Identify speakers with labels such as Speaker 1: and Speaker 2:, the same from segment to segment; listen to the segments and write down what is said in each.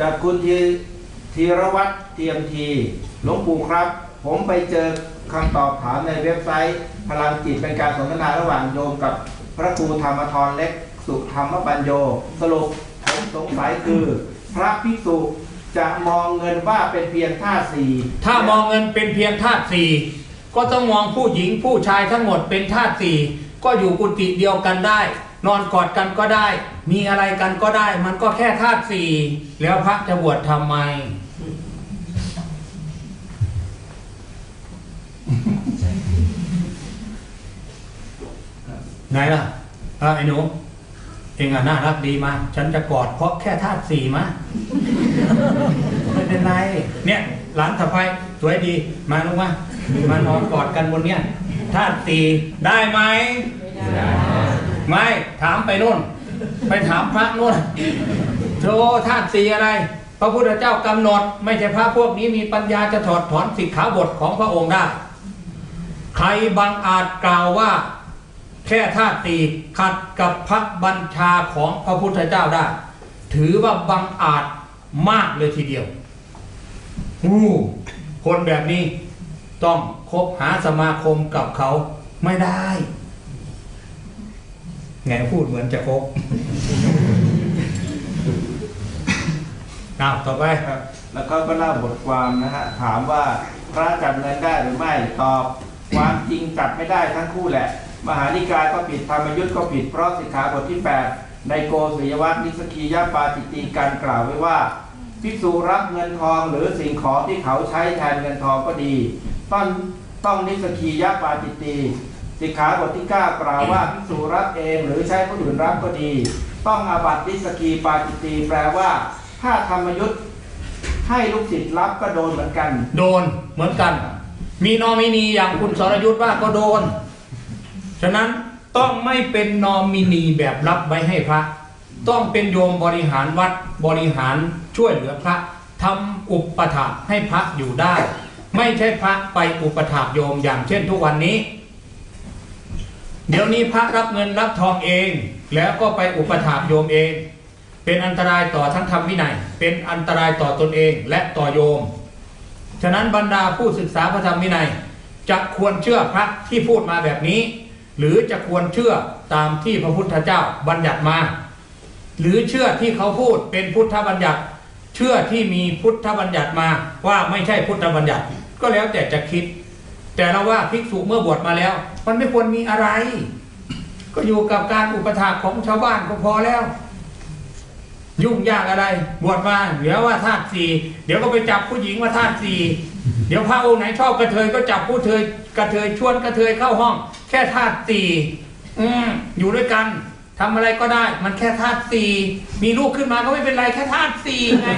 Speaker 1: จากคุณธีธีรวัตรเทียมทีหลวงปู่ครับ ผมไปเจอคำตอบถามในเว็บไซต์ พลังจิตเป็นการสนทนาระหว่างโยมกับพระครูธรรมทรเล็กสุธรรมปัญโย สรุปผมสงสัยคือ พระภิกษุจะมองเงินว่าเป็นเพียงท่าตุสี่
Speaker 2: ถ้ามองเงินเป็นเพียงธาตุสี่ก็ต้องมองผู้หญิงผู้ชายทั้งหมดเป็นธาตุสี่ก็อยู่กุฏิเดียวกันได้ นอนกอดกันก็ได้ มีอะไรกันก็ได้ มันก็แค่ธาตุสี่แล้วพระจะบวชทำไมไงล่ะเอไอ้หนูเองอะน่ารักดีมาฉันจะกอดเพราะแค่ธาตุสี่มาไม่เป็นไร เนี่ยหลานสะพ้ายสวยดีมาลูกมามานอนกอดกันบนเนี้ยธาตุสี่ได้ไหมไม่ ไม่ถามไปนู่น ไปถามพระนู่นโธ่ธาตุสีอะไร พระพุทธเจ้ากำหนด ไม่ใช่พระพวกนี้มีปัญญาจะถอดถอนสิกขาบทของพระองค์ได้ ใครบังอาจกล่าวว่า แค่ธาตุสีขัดกับพระบัญชาของพระพุทธเจ้าได้ ถือว่าบังอาจมากเลยทีเดียวอู้คนแบบนี้ต้องคบหาสมาคมกับเขาไม่ได้ ไงพูดเหมือนจะคบอ้าต่อไป
Speaker 1: ครับแล้วเขาก็เล่าบทความนะฮะถามว่าพระจับเงินได้หรือไม่ตอบความจริงจับไม่ได้ทั้งคู่แหละ มหานิกายก็ผิดธรรมยุทธ์ก็ผิดเพราะสิกขาบทที่ 8 ในโกศยวัตนิสกียปาจิตตีการกล่าวไว้ว่าภิกษุรับเงินทองหรือสิ่งของที่เขาใช้แทนเงินทองก็ดีต้องต้องนิสกียปาจิตตี สิกขาบทที่ 9 กล่าวว่าภิกษุรับเองหรือใช้ผู้อื่นรับก็ดี ต้องอาบัตินิสกีปาจิตตีแปลว่า ถ้าธรรมยุทธ์ให้ลูกศิษย์รับก็โดนเหมือนกัน
Speaker 2: โดนเหมือนกัน มีนอมินีอย่างคุณสรยุทธ์ว่าก็โดน ฉะนั้นต้องไม่เป็นนอมินีแบบรับไว้ให้พระ ต้องเป็นโยมบริหารวัดบริหารช่วยเหลือพระทำอุปถากให้พระอยู่ได้ ไม่ใช่พระไปอุปถากโยมอย่างเช่นทุกวันนี้ เดี๋ยวนี้พระรับเงินรับทองเอง แล้วก็ไปอุปถากโยมเอง เป็นอันตรายต่อทั้งธรรมวินัย เป็นอันตรายต่อตนเองและต่อโยม ฉะนั้นบรรดาผู้ศึกษาพระธรรมวินัยจะควรเชื่อพระที่พูดมาแบบนี้ หรือจะควรเชื่อตามที่พระพุทธเจ้าบัญญัติมา หรือเชื่อที่เขาพูดเป็นพุทธบัญญัติ เชื่อที่มีพุทธบัญญัติมาว่าไม่ใช่พุทธบัญญัติ ก็แล้วแต่จะคิด แต่เราว่าภิกษุเมื่อบวชมาแล้ว มันไม่ควรมีอะไร ก็อยู่กับการอุปถากของชาวบ้านก็พอแล้ว ยุ่งยากอะไร บวชมาเดี๋ยวว่าธาตุสี่เดี๋ยวก็ไปจับผู้หญิงว่าธาตุสี่เดี๋ยวพระองค์ไหนชอบกระเทยก็จับผู้เทยกระเทยชวนกระเทยเข้าห้อง แค่ธาตุสี่อยู่ด้วยกันทำอะไรก็ได้ มันแค่ธาตุสี่มีลูกขึ้นมาก็ไม่เป็นไรแค่ธาตุสี่ไง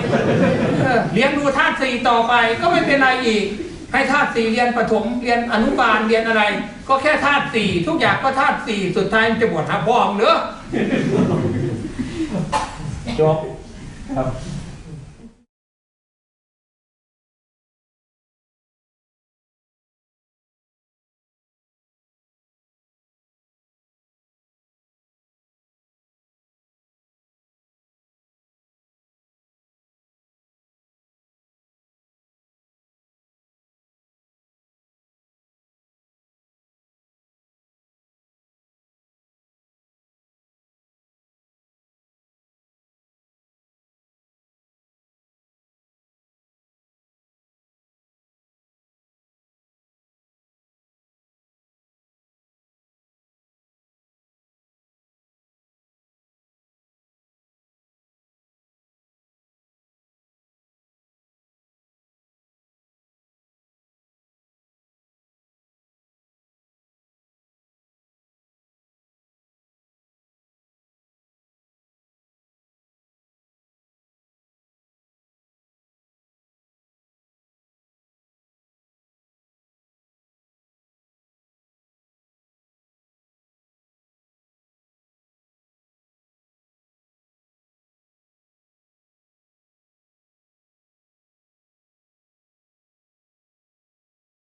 Speaker 2: เออเลี้ยงดูธาตุสี่ต่อไปก็ไม่เป็นไรอีก ให้ธาตุสี่เรียนประถมเรียนอนุบาลเรียนอะไร ก็แค่ธาตุสี่ทุกอย่างก็ธาตุสี่สุดท้ายมันจะบวชหาพ่อมึงเหรอจบ
Speaker 1: ครับ